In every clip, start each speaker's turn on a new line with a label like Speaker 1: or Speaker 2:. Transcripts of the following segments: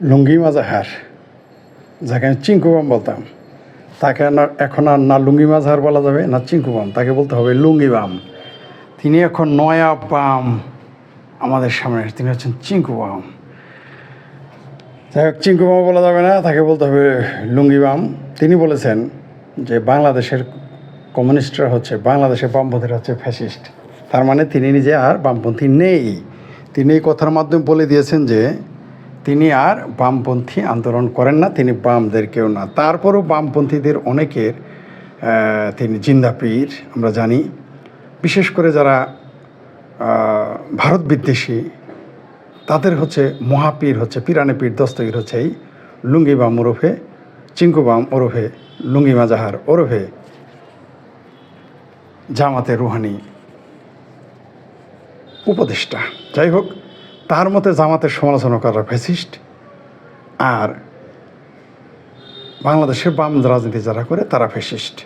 Speaker 1: লুঙ্গি মাজাহার যাকে আমি চিঙ্কু বাম বলতাম, তাকে এখন আর না লুঙ্গি মাজাহার বলা যাবে, না চিঙ্কু বাম, তাকে বলতে হবে লুঙ্গি বাম। তিনি এখন নয়া বাম আমাদের সামনে, তিনি হচ্ছেন চিঙ্কু বাম। যাই হোক চিঙ্কু বাম বলা যাবে না, তাকে বলতে হবে লুঙ্গি বাম। তিনি বলেছেন যে বাংলাদেশের কমিউনিস্টরা হচ্ছে, বাংলাদেশের বামপন্থীরা হচ্ছে ফ্যাসিস্ট। তার মানে তিনি নিজে আর বামপন্থী নেই। তিনি এই কথার মাধ্যমে বলে দিয়েছেন যে তিনি আর বামপন্থী আন্দোলন করেন না, তিনি বামদের কেউ না। তারপরও বামপন্থীদের অনেকের তিনি জিন্দা পীর, আমরা জানি। বিশেষ করে যারা ভারত বিদ্বেষী, তাদের হচ্ছে মহাপীর হচ্ছে, পিরানে পীর, দস্তগীর হচ্ছে এই লুঙ্গি বাম ওরফে চিঙ্কু বাম ওরফে, লুঙ্গি মাজাহার ওরফে, জামাতে রুহানি উপদেষ্টা। যাই হোক তার মতে জামাতের সমালোচনা করা ফ্যাসিস্ট আর বাংলাদেশের বাম রাজনীতি যারা করে, তারা ফ্যাসিস্ট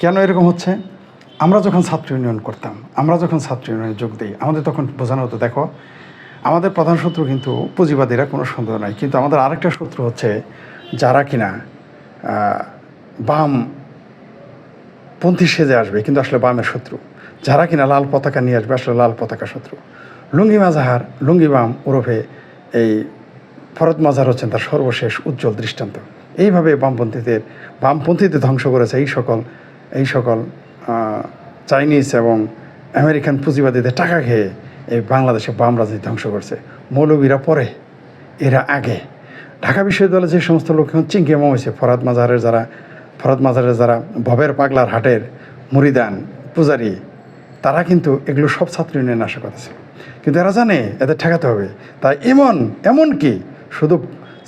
Speaker 1: কেন এরকম হচ্ছে? আমরা যখন ছাত্র ইউনিয়ন করতাম, আমরা যখন ছাত্র ইউনিয়নে যোগ দিই, আমাদের তখন বোঝানো হতো, দেখো, আমাদের প্রধান শত্রু কিন্তু পুঁজিবাদীরা কোনো সন্দেহ নাই। কিন্তু আমাদের আরেকটা শত্রু হচ্ছে যারা কিনা বাম পন্থী সেজে আসবে, কিন্তু আসলে বামের শত্রু। যারা কিনা লাল পতাকা নিয়ে আসবে, আসলে লাল পতাকা শত্রু। লুঙ্গি মাজাহার, লুঙ্গি বাম ওরফে এই ফরদ মাজার হচ্ছেন তার সর্বশেষ উজ্জ্বল দৃষ্টান্ত। এইভাবে বামপন্থীদের বামপন্থীদের ধ্বংস করেছে এই সকল এই সকল চাইনিজ এবং আমেরিকান পুঁজিবাদীদের টাকা খেয়ে এই বাংলাদেশে বাম রাজনীতি ধ্বংস করছে। মৌলবীরা পরে, এরা আগে। ঢাকা বিশ্ববিদ্যালয়ে যে সমস্ত লোক এখন চিঙ্কে হয়েছে, ফরাদ মাজারের যারা, ফরাদ মাজারের যারা ভবের পাগলার হাটের মুরিদান পূজারি, তারা কিন্তু এগুলো সব ছাত্র ইউনিয়নে আশা করেছে কিন্তু এরা জানে, এদের ঠেকাতে হবে। তাই এমন এমন কি? শুধু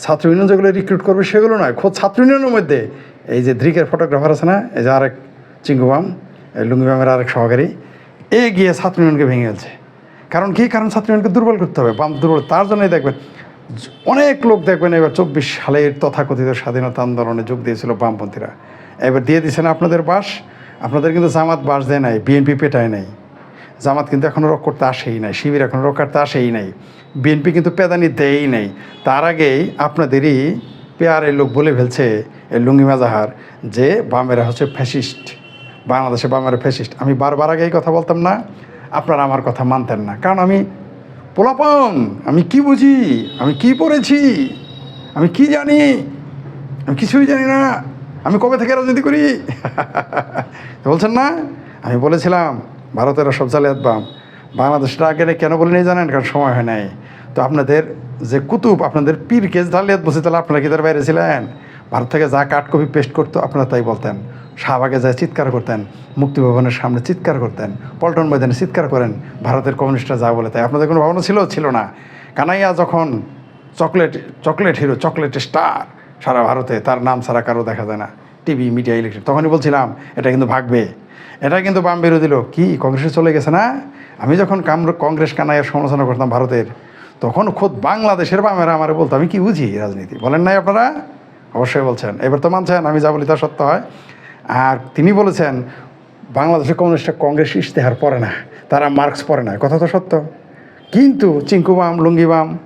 Speaker 1: ছাত্র ইউনিয়ন যেগুলো রিক্রুট করবে সেগুলো নয়, খোদ ছাত্র ইউনিয়নের মধ্যে এই যে দ্রিকের ফটোগ্রাফার আছে না, এই যে আরেক চিঙ্গুবাম লুঙ্গিবামের আরেক সহকারী, এ গিয়ে ছাত্র ইউনিয়নকে ভেঙে গেছে কারণ কি? কারণ ছাত্র ইউনিয়নকে দুর্বল করতে হবে, বাম দুর্বল, তার জন্যই দেখবেন, অনেক লোক দেখবেন এবার চব্বিশ সালের তথাকথিত স্বাধীনতা আন্দোলনে যোগ দিয়েছিল বামপন্থীরা। এবার দিয়ে দিয়েছেন আপনাদের বাস, আপনাদের কিন্তু জামাত বাস দেয় নাই বিএনপি পেটায় নাই। জামাত কিন্তু এখনও রক করতে আসেই নাই, শিবির এখনও রক করতে আসেই নাই, বিএনপি কিন্তু পেদানি দেয়ই নাই। তার আগেই আপনাদেরই পেয়ারের লোক বলে ফেলছে এই লুঙ্গি মাজাহার যে বামেরা হচ্ছে ফ্যাসিস্ট, বাংলাদেশে বামেরা ফ্যাসিস্ট। আমি বারবার আগে এই কথা বলতাম না, আপনারা আমার কথা মানতেন না। কারণ আমি পোলাপন, আমি কি বুঝি, আমি কি পড়েছি, আমি কি জানি, আমি কিছুই জানি না, আমি কবে থেকে রাজনীতি করি? বলছেন না? আমি বলেছিলাম ভারতের সব জালিয়াত বাম। বাংলাদেশটা আগে কেন বলে নিয়ে জানেন? কারণ সময় হয় নাই। তো আপনাদের যে কুতুব, আপনাদের পীর কেস জালিয়াত বসে তাহলে আপনারা কি তার বাইরে ছিলেন? ভারত থেকে যা কাট কপি পেস্ট করতো, আপনারা তাই বলতেন। শাহবাগে যায় চিৎকার করতেন, মুক্তিভবনের সামনে চিৎকার করতেন, পল্টন ময়দানে চিৎকার করেন, ভারতের কমিউনিস্টরা যা বলে তাই। আপনাদের কোনো ভাবনা ছিল? ছিল না। কানাইয়া যখন chocolate chocolate hero chocolate star সারা ভারতে, তার নাম ছাড়া কারও দেখা যায় না। টিভি মিডিয়া ইলেকশন তখনই বলছিলাম, এটা কিন্তু ভাগবে। এটা কিন্তু বাম বিরোধী লোক, কি, কংগ্রেসে চলে গেছে না? আমি যখন কাম- কংগ্রেস কানাইয়ের সমালোচনা করতাম ভারতের, তখন খোদ বাংলাদেশের বামেরা আমার বলতো, আমি কি বুঝি রাজনীতি? বলেন নাই আপনারা? অবশ্যই বলছেন। এবার তো মানছেন, আমি যা বলি তা সত্য হয়। আর তিনি বলেছেন বাংলাদেশের কমিউনিস্টরা কংগ্রেস ইশতেহার পড়ে না, তারা মার্কস পড়ে না। কথা তো সত্য। কিন্তু চিঙ্কুবাম লুঙ্গিবাম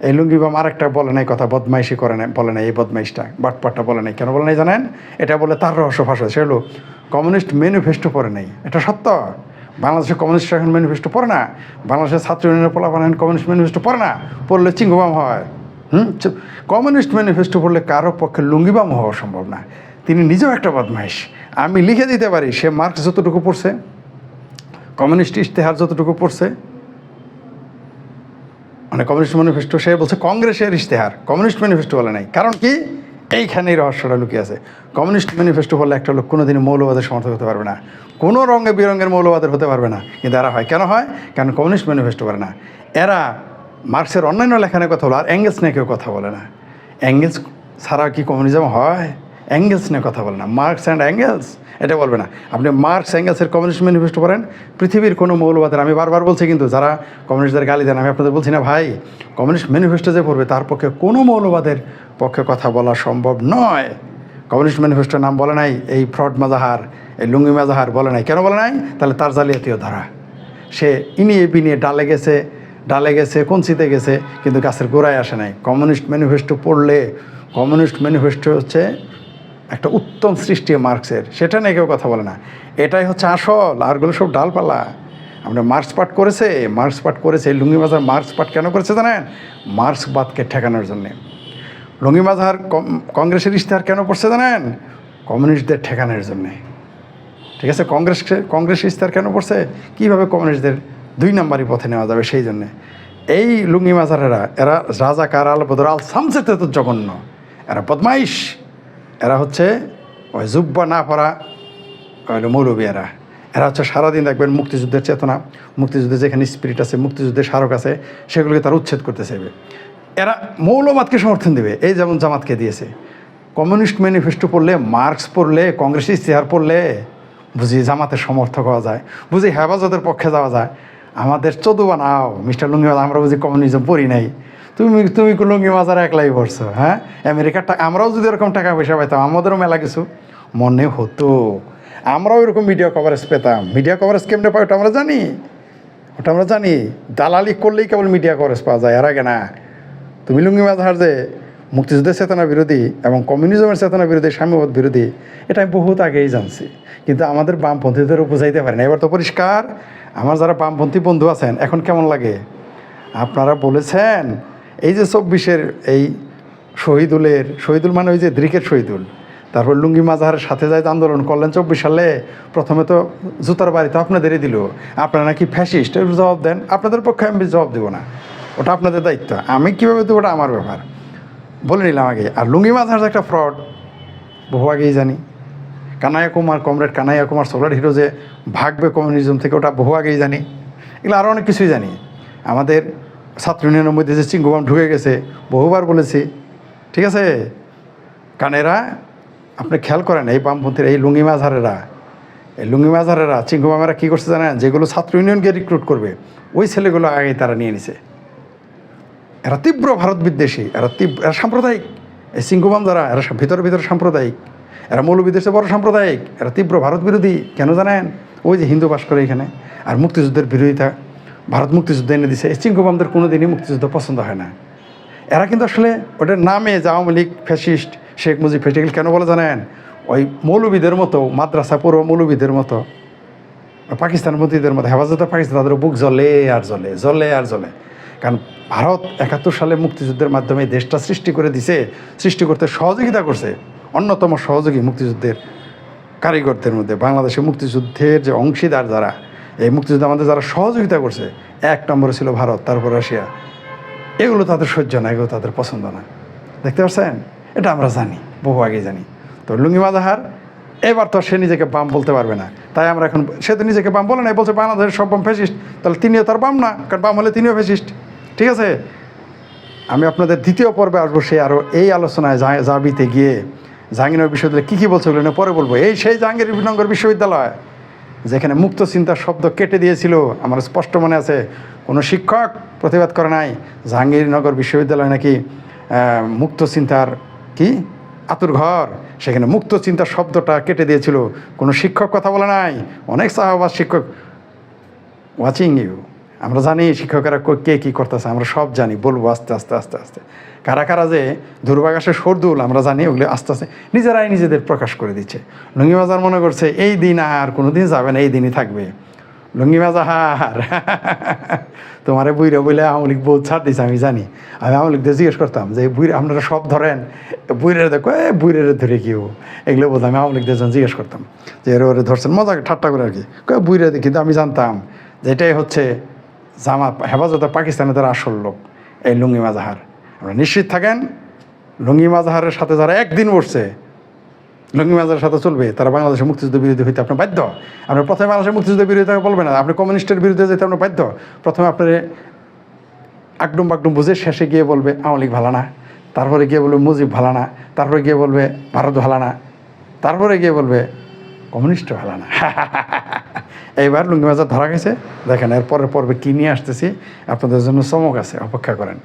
Speaker 1: এই লুঙ্গিবাম আরেকটা বলে নাই কথা, বদমাইশি করে নাই, বলে নাই এই বদমাইশটা, বাটপাটটা বলে নাই। কেন বলে নাই জানেন? এটা বলে তার রহস্য ফাঁস হয়েছে। হলো, কমিউনিস্ট ম্যানিফেস্টো পড়ে নাই। এটা সত্য। বাংলাদেশের কমিউনিস্ট এখন ম্যানিফেস্টো পড়ে না। বাংলাদেশের ছাত্র ইউনিয়নের এখন কমিউনিস্ট ম্যানিফেস্টো পড়ে না। পড়লে চিঙ্গুবাম হয়। হুম? কমিউনিস্ট ম্যানিফেস্টো পড়লে কারও পক্ষে লুঙ্গিবাম হওয়া সম্ভব না। তিনি নিজেও একটা বদমাইশ। আমি লিখে দিতে পারি, সে মার্কস যতটুকু পড়ছে, কমিউনিস্ট ইশতেহার যতটুকু পড়ছে মানে কমিউনিস্ট ম্যানিফেস্টো, সে বলছে কংগ্রেসের ইশতেহার। কমিউনিস্ট ম্যানিফেস্টো বলে নাই। কারণ কি? এইখানেই রহস্যটা লুকিয়ে আছে। কমিউনিস্ট ম্যানিফেস্টো বললে একটা লোক কোনো কোনোদিনই মৌলবাদের সমর্থক হতে পারবে না। কোনো রঙে বিরঙের মৌলবাদের হতে পারবে না। কিন্তু এরা হয়। কেন হয়? কারণ কমিউনিস্ট ম্যানিফেস্টো করে না। এরা মার্ক্সের অন্যান্য লেখানের কথা বলে, আর অ্যাঙ্গেলস নিয়ে কেউ কথা বলে না। অ্যাঙ্গেলস ছাড়া কি কমিউনিজম হয়? অ্যাঙ্গেলস নিয়ে কথা বলে না। মার্কস অ্যান্ড অ্যাঙ্গেলস এটা বলবে না। আপনি মার্কস অ্যাঙ্গেলসের কমিউনিস্ট ম্যানিফেস্টো পড়েন, পৃথিবীর কোনো মৌলবাদের, আমি বারবার বলছি কিন্তু যারা কমিউনিস্টদের গালি দেন, আমি আপনাদের বলছি না ভাই কমিউনিস্ট ম্যানিফেস্টো যে পড়বে, তার পক্ষে কোনো মৌলবাদের পক্ষে কথা বলা সম্ভব নয়। কমিউনিস্ট ম্যানিফেস্টোর নাম বলে নাই, এই ফ্রড মাজাহার, এই লুঙ্গি মাজাহার বলে নাই। কেন বলে নাই? তাহলে তার জালিয়াতিও ধরা। সে ইনিয়ে বিনিয়ে ডালে গেছে ডালে গেছে, কঞ্চিতে গেছে, কিন্তু গাছের গোড়ায় আসে নাই। কমিউনিস্ট ম্যানিফেস্টো পড়লে কমিউনিস্ট ম্যানিফেস্টো হচ্ছে একটা উত্তম সৃষ্টি মার্কসের। সেটা নিয়ে কেউ কথা বলে না। এটাই হচ্ছে আসল আরগুলো সব ডালপালা। আমরা মার্কস পাঠ করেছে, মার্কস পাঠ করেছে লুঙ্গি বাজার মার্কস পাঠ কেন করেছে জানেন? মার্ক্সবাদকে ঠেকানোর জন্যে। লুঙ্গি বাজার কংগ্রেসের ইশতেহার কেন পড়ছে জানেন? কমিউনিস্টদের ঠেকানোর জন্যে। ঠিক আছে কংগ্রেস কংগ্রেস ইস্তার কেন পড়ছে? কীভাবে কমিউনিস্টদের দুই নাম্বারই পথে নেওয়া যাবে সেই জন্যে। এই লুঙ্গি মাজারেরা এরা রাজা কার আল বদর সামসেতে তো জঘন্য। এরা বদমাইশ। এরা হচ্ছে ওই জুব্বা না পড়া হলো মৌলবী এরা এরা হচ্ছে সারাদিন দেখবেন মুক্তিযুদ্ধের চেতনা মুক্তিযুদ্ধের যেখানে স্পিরিট আছে, মুক্তিযুদ্ধের স্মারক আছে, সেগুলোকে তারা উচ্ছেদ করতে চাইবে এরা মৌলবাদকে সমর্থন দেবে, এই যেমন জামাতকে দিয়েছে। কমিউনিস্ট ম্যানিফেস্টো পড়লে, মার্কস পড়লে কংগ্রেস ইতিহার পড়লে, বুঝি জামাতের সমর্থক হওয়া যায়, বুঝি হেফাজতের পক্ষে যাওয়া যায়। আমাদের চোদ্দ বানাও, মিস্টার লুঙ্গি বাজার আমরা বুঝি কমিউনিজম পড়ি নাই। তুমি তুমি লুঙ্গি মাজার একলাই পড়ছো হ্যাঁ? আমেরিকার টাকা আমরাও যদি এরকম টাকা পয়সা পাইতাম, আমাদেরও মেলা কিছু মনে হতো। আমরাও এরকম মিডিয়া কভারেজ পেতাম। মিডিয়া কভারেজ কেমনে পাই ওটা আমরা জানি? ওটা আমরা জানি। দালালি করলেই কেবল মিডিয়া কভারেজ পাওয়া যায় এর আগে না। তুমি লুঙ্গি মাঝহার যে মুক্তিযুদ্ধের চেতনা বিরোধী এবং কমিউনিজমের চেতনা বিরোধী, সাম্যবাদ বিরোধী, এটা আমি বহুত আগেই জানছি। কিন্তু আমাদের বামপন্থীদেরও বোঝাইতে পারি না। এবার তো পরিষ্কার। আমার যারা বামপন্থী বন্ধু আছেন, এখন কেমন লাগে? আপনারা বলেছেন এই যে চব্বিশের এই শহীদুলের, শহীদুল মানে ওই যে দ্রিকের শহীদুল, তারপর লুঙ্গি মাজাহারের সাথে যাই আন্দোলন করলেন চব্বিশ সালে, প্রথমে তো জুতার বাড়িতে আপনাদেরই দিল, আপনারা নাকি ফ্যাসিস্ট জবাব দেন, আপনাদের পক্ষে আমি জবাব দেবো না, ওটা আপনাদের দায়িত্ব, আমি কীভাবে দেবো ওটা আমার ব্যাপার, বলে নিলাম আগে, আর লুঙ্গি মাঝার একটা ফ্রড বহু আগেই জানি, Kanhaiya Kumar, comrade Kanhaiya Kumar, solar hero যে ভাগবে কমিউনিজম থেকে, ওটা বহু আগেই জানি, এগুলো আরও অনেক কিছুই জানি, আমাদের ছাত্র ইউনিয়নের মধ্যে যে চিঙ্গুবাম ঢুকে গেছে, বহুবার বলেছি, ঠিক আছে, কানেরা, আপনি খেয়াল করেন, এই বামপন্থীর, এই লুঙ্গি মাঝারেরা, এই লুঙ্গি মাঝারেরা চিঙ্গুবামেরা কী করছে জানেন? যেগুলো ছাত্র ইউনিয়নকে রিক্রুট করবে, ওই ছেলেগুলো আগেই তারা নিয়ে নিছে। এরা তীব্র ভারত বিদ্বেষী, এরা তীব্র, এরা সাম্প্রদায়িক। এই সিংকুবাম যারা, এরা ভিতরে ভিতরে সাম্প্রদায়িক। এরা মৌলবিদেশে বড় সাম্প্রদায়িক। এরা তীব্র ভারত বিরোধী, কেন জানেন? ওই যে হিন্দু বাস করে এখানে, আর মুক্তিযুদ্ধের বিরোধিতা। ভারত মুক্তিযুদ্ধ এনে দিছে, এই চিঙ্কুবামদের কোনো দিনই মুক্তিযুদ্ধ পছন্দ হয় না। এরা কিন্তু আসলে ওটার নামে যে আওয়ামী লীগ ফ্যাসিস্ট, শেখ মুজিব ফেসিস্ট কেন বলে জানেন? ওই মৌলবিদের মতো, মাদ্রাসা পূর্ব মৌলবিদের মতো, পাকিস্তান মন্ত্রীদের মধ্যে হেফাজতে পাকিস্তান, তাদের বুক জ্বলে আর জ্বলে জ্বলে আর জ্বলে। কারণ ভারত একাত্তর সালে মুক্তিযুদ্ধের মাধ্যমে দেশটা সৃষ্টি করে দিছে, সৃষ্টি করতে সহযোগিতা করছে অন্যতম সহযোগী মুক্তিযুদ্ধের কারিগরদের মধ্যে। বাংলাদেশের মুক্তিযুদ্ধের যে অংশীদার যারা এই মুক্তিযুদ্ধে আমাদের যারা সহযোগিতা করছে, এক নম্বরে ছিল ভারত, তারপর রাশিয়া। এগুলো তাদের সহ্য না, এগুলো তাদের পছন্দ না। দেখতে পাচ্ছেন? এটা আমরা জানি, বহু আগে জানি। তো লুঙ্গি মাজাহার এবার তো সে নিজেকে বাম বলতে পারবে না। তাই আমরা এখন, সে তো নিজেকে বাম বলে নাই, বলছে বাংলাদেশের সব বাম ফ্যাসিস্ট। তাহলে তিনিও তার বাম না, কারণ বাম হলে তিনিও ফ্যাসিস্ট। ঠিক আছে? আমি আপনাদের দ্বিতীয় পর্বে আসব, সে আরও এই আলোচনায় জাবিতে গিয়ে জাহাঙ্গীরনগর বিশ্ববিদ্যালয়ে কী কী বলছে নিয়ে পরে বলব। এই সেই জাহাঙ্গীরনগর বিশ্ববিদ্যালয়। যেখানে মুক্ত চিন্তার শব্দ কেটে দিয়েছিল, আমার স্পষ্ট মনে আছে, কোনো শিক্ষক প্রতিবাদ করে নাই, জাহাঙ্গীরনগর বিশ্ববিদ্যালয় নাকি মুক্ত চিন্তার কি? আতুর ঘর। সেখানে মুক্ত চিন্তা শব্দটা কেটে দিয়েছিল, কোনো শিক্ষক কথা বলে নাই, অনেক সাহাবাস শিক্ষক ওয়াচিং ইউ আমরা জানি শিক্ষকেরা কে কী করতেছে, আমরা সব জানি, বলব আস্তে আস্তে আস্তে আস্তে। কারা কারা যে দুর্বাগাসের সর্দুল আমরা জানি ওগুলো আস্তে আস্তে নিজেরাই নিজেদের প্রকাশ করে দিচ্ছে। লুঙ্গি বাজার মনে করছে, এই দিন আর কোনো দিন যাবে না, এই দিনই থাকবে। লুঙ্গি বাজার তোমারে বুইরে বলে আওয়ামী লীগ বহুত ছাড় দিছে, আমি জানি। আমি আওয়ামী লীগদের জিজ্ঞেস করতাম যে বুইরে, আপনারা সব ধরেন? বুইরে দেখো, এ বুইরে ধরে কেউ এগুলো বলতাম, আমি আওয়ামী লীগদের যখন জিজ্ঞেস করতাম। যে, এর, ওরে ধরছেন? মজা ঠাট্টা করে আর কি। বুইরে কিন্তু আমি জানতাম যে, এটাই হচ্ছে জামাত, হেফাজতে পাকিস্তানে তারা আসল লোক, এই লুঙ্গি মাজাহার। আপনারা নিশ্চিত থাকেন, লুঙ্গি মাজাহারের সাথে যারা একদিন বসছে, লুঙ্গি মাজারের সাথে চলবে, তারা বাংলাদেশের মুক্তিযুদ্ধ বিরোধী হইতে আপনার বাধ্য। আপনি প্রথমে বাংলাদেশের মুক্তিযুদ্ধ বিরোধী বলবেন না, আপনি কমিউনিস্টের বিরুদ্ধে যেতে আপনার বাধ্য। প্রথমে আপনার আকডুম বাকডুম বুঝে শেষে গিয়ে বলবে, আওয়ামী লীগ ভালো না। তারপরে গিয়ে বলবে, মুজিব ভালো না। তারপরে গিয়ে বলবে, ভারত ভালো না। তারপরে গিয়ে বলবে কমিউনিস্ট ভালো না। এইবার লুঙ্গি বাজার ধরা গেছে। দেখেন এর পরের পর্বে কী নিয়ে আসতেছি? আপনাদের জন্য চমক আছে, অপেক্ষা করেন।